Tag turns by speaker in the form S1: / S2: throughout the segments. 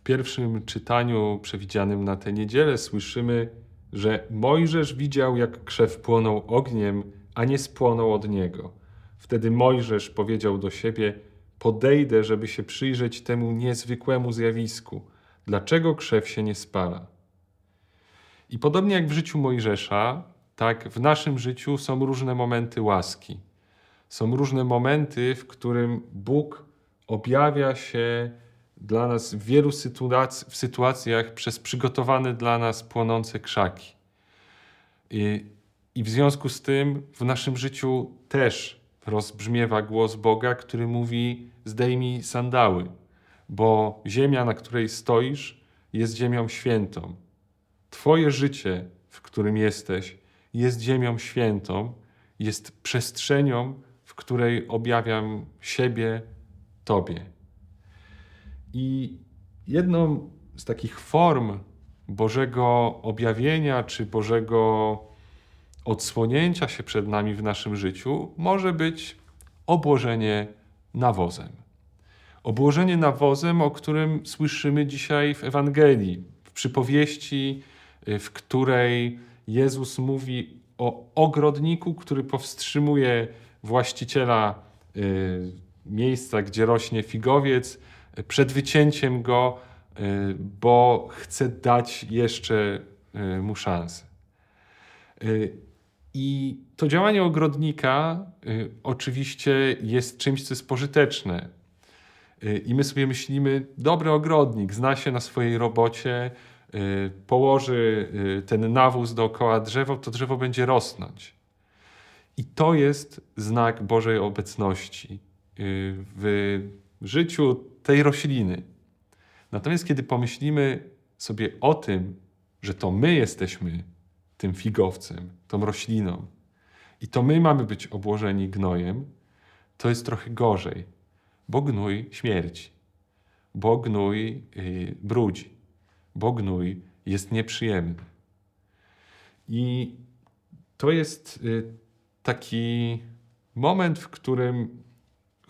S1: W pierwszym czytaniu przewidzianym na tę niedzielę słyszymy, że Mojżesz widział, jak krzew płonął ogniem, a nie spłonął od niego. Wtedy Mojżesz powiedział do siebie: Podejdę, żeby się przyjrzeć temu niezwykłemu zjawisku. Dlaczego krzew się nie spala? I podobnie jak w życiu Mojżesza, tak w naszym życiu są różne momenty łaski. Są różne momenty, w którym Bóg objawia się dla nas w wielu sytuac w sytuacjach przez przygotowane dla nas płonące krzaki. I, I w związku z tym w naszym życiu też rozbrzmiewa głos Boga, który mówi: Zdejmij sandały, bo ziemia, na której stoisz, jest ziemią świętą. Twoje życie, w którym jesteś, jest ziemią świętą, jest przestrzenią, w której objawiam siebie Tobie. I jedną z takich form Bożego objawienia czy Bożego odsłonięcia się przed nami w naszym życiu może być obłożenie nawozem. Obłożenie nawozem, o którym słyszymy dzisiaj w Ewangelii, w przypowieści, w której Jezus mówi o ogrodniku, który powstrzymuje właściciela y, miejsca, gdzie rośnie figowiec, przed wycięciem go, y, bo chce dać jeszcze y, mu szansę. I to działanie ogrodnika oczywiście jest czymś, co jest pożyteczne. I my sobie myślimy, dobry ogrodnik zna się na swojej robocie, położy ten nawóz dookoła drzewa, to drzewo będzie rosnąć. I to jest znak Bożej obecności y, w życiu tej rośliny. Natomiast kiedy pomyślimy sobie o tym, że to my jesteśmy tym figowcem, tą rośliną, i to my mamy być obłożeni gnojem, to jest trochę gorzej, bo gnój śmierci, bo gnój yy, brudzi, bo gnój jest nieprzyjemny. I to jest yy, taki moment, w którym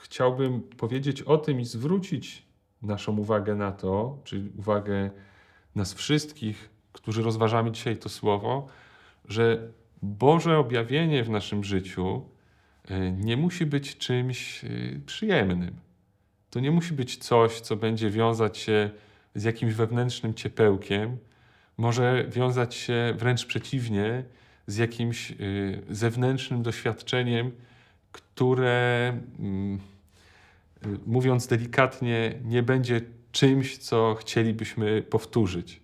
S1: chciałbym powiedzieć o tym i zwrócić naszą uwagę na to, czyli uwagę nas wszystkich, którzy rozważamy dzisiaj to słowo, że Boże objawienie w naszym życiu e, nie musi być czymś e, przyjemnym. To nie musi być coś, co będzie wiązać się z jakimś wewnętrznym ciepełkiem, może wiązać się wręcz przeciwnie z jakimś y, zewnętrznym doświadczeniem, które, mm, mówiąc delikatnie, nie będzie czymś, co chcielibyśmy powtórzyć.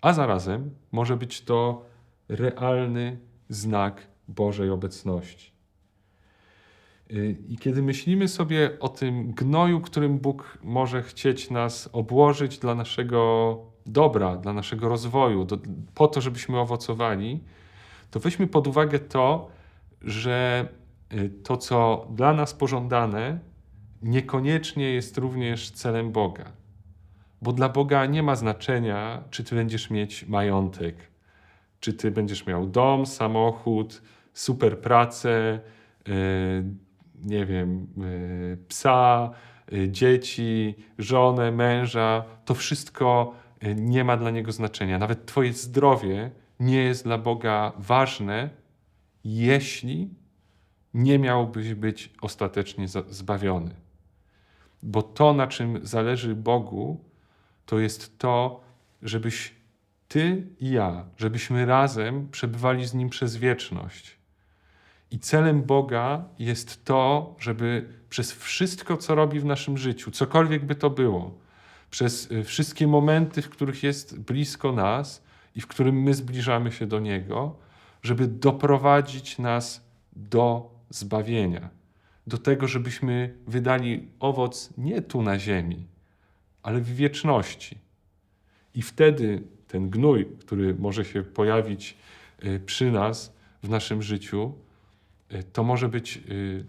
S1: A zarazem może być to realny znak Bożej obecności. I kiedy myślimy sobie o tym gnoju, którym Bóg może chcieć nas obłożyć dla naszego dobra, dla naszego rozwoju, do, po to, żebyśmy owocowali, to weźmy pod uwagę to, że to, co dla nas pożądane, niekoniecznie jest również celem Boga. Bo dla Boga nie ma znaczenia, czy ty będziesz mieć majątek, czy ty będziesz miał dom, samochód, super pracę, yy, nie wiem, yy, psa, dzieci, żonę, męża. To wszystko y, nie ma dla niego znaczenia. Nawet Twoje zdrowie nie jest dla Boga ważne, jeśli nie miałbyś być ostatecznie zbawiony. Bo to, na czym zależy Bogu, to jest to, żebyś ty i ja, żebyśmy razem przebywali z Nim przez wieczność. I celem Boga jest to, żeby przez wszystko, co robi w naszym życiu, cokolwiek by to było, przez y, wszystkie momenty, w których jest blisko nas, i w którym my zbliżamy się do Niego, żeby doprowadzić nas do zbawienia, do tego, żebyśmy wydali owoc nie tu na ziemi, ale w wieczności. I wtedy ten gnój, który może się pojawić y, przy nas w naszym życiu, y, to może być y,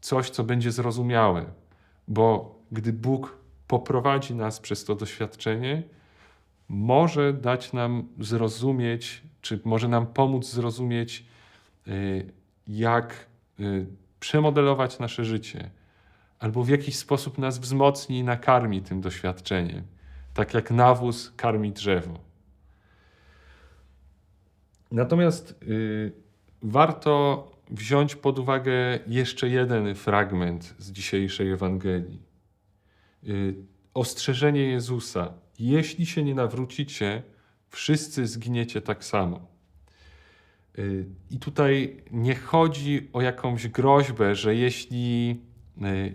S1: coś, co będzie zrozumiałe, bo gdy Bóg poprowadzi nas przez to doświadczenie, może dać nam zrozumieć, czy może nam pomóc zrozumieć, jak y, przemodelować nasze życie, albo w jakiś sposób nas wzmocni i nakarmi tym doświadczeniem, tak jak nawóz karmi drzewo. Natomiast y, warto wziąć pod uwagę jeszcze jeden fragment z dzisiejszej Ewangelii. Y, ostrzeżenie Jezusa: Jeśli się nie nawrócicie, wszyscy zginiecie tak samo. I tutaj nie chodzi o jakąś groźbę, że jeśli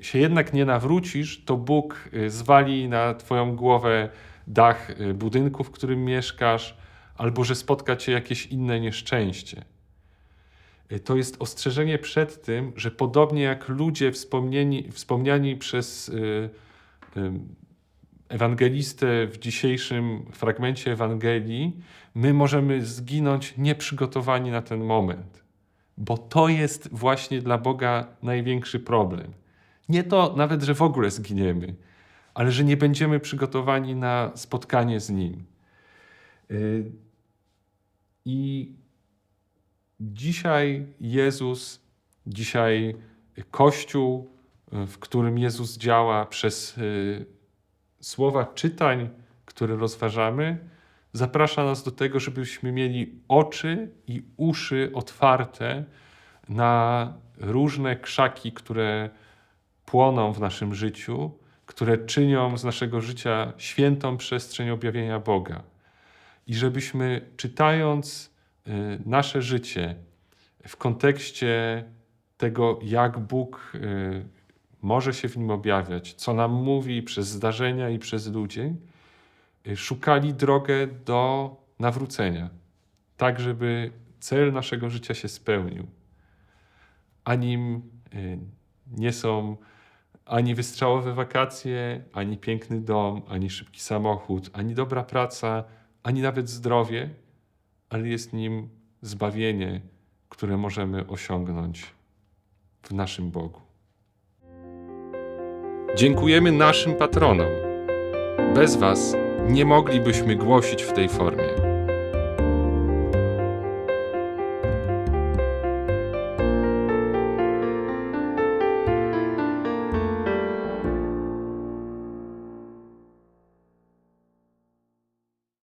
S1: y, się jednak nie nawrócisz, to Bóg y, zwali na Twoją głowę dach y, budynku, w którym mieszkasz, albo że spotka Cię jakieś inne nieszczęście. To jest ostrzeżenie przed tym, że podobnie jak ludzie wspomniani przez ewangelistę w dzisiejszym fragmencie Ewangelii, my możemy zginąć nieprzygotowani na ten moment. Bo to jest właśnie dla Boga największy problem. Nie to nawet, że w ogóle zginiemy, ale że nie będziemy przygotowani na spotkanie z Nim. Y, I dzisiaj Jezus, dzisiaj Kościół, w którym Jezus działa przez y, słowa czytań, które rozważamy, zaprasza nas do tego, żebyśmy mieli oczy i uszy otwarte na różne krzaki, które płoną w naszym życiu, które czynią z naszego życia świętą przestrzeń objawienia Boga. I żebyśmy czytając y, nasze życie w kontekście tego, jak Bóg y, może się w nim objawiać, co nam mówi przez zdarzenia i przez ludzi, y, szukali drogę do nawrócenia, tak żeby cel naszego życia się spełnił. A nim y, nie są ani wystrzałowe wakacje, ani piękny dom, ani szybki samochód, ani dobra praca, ani nawet zdrowie, ale jest nim zbawienie, które możemy osiągnąć w naszym Bogu. Dziękujemy naszym patronom. Bez Was nie moglibyśmy głosić w tej formie.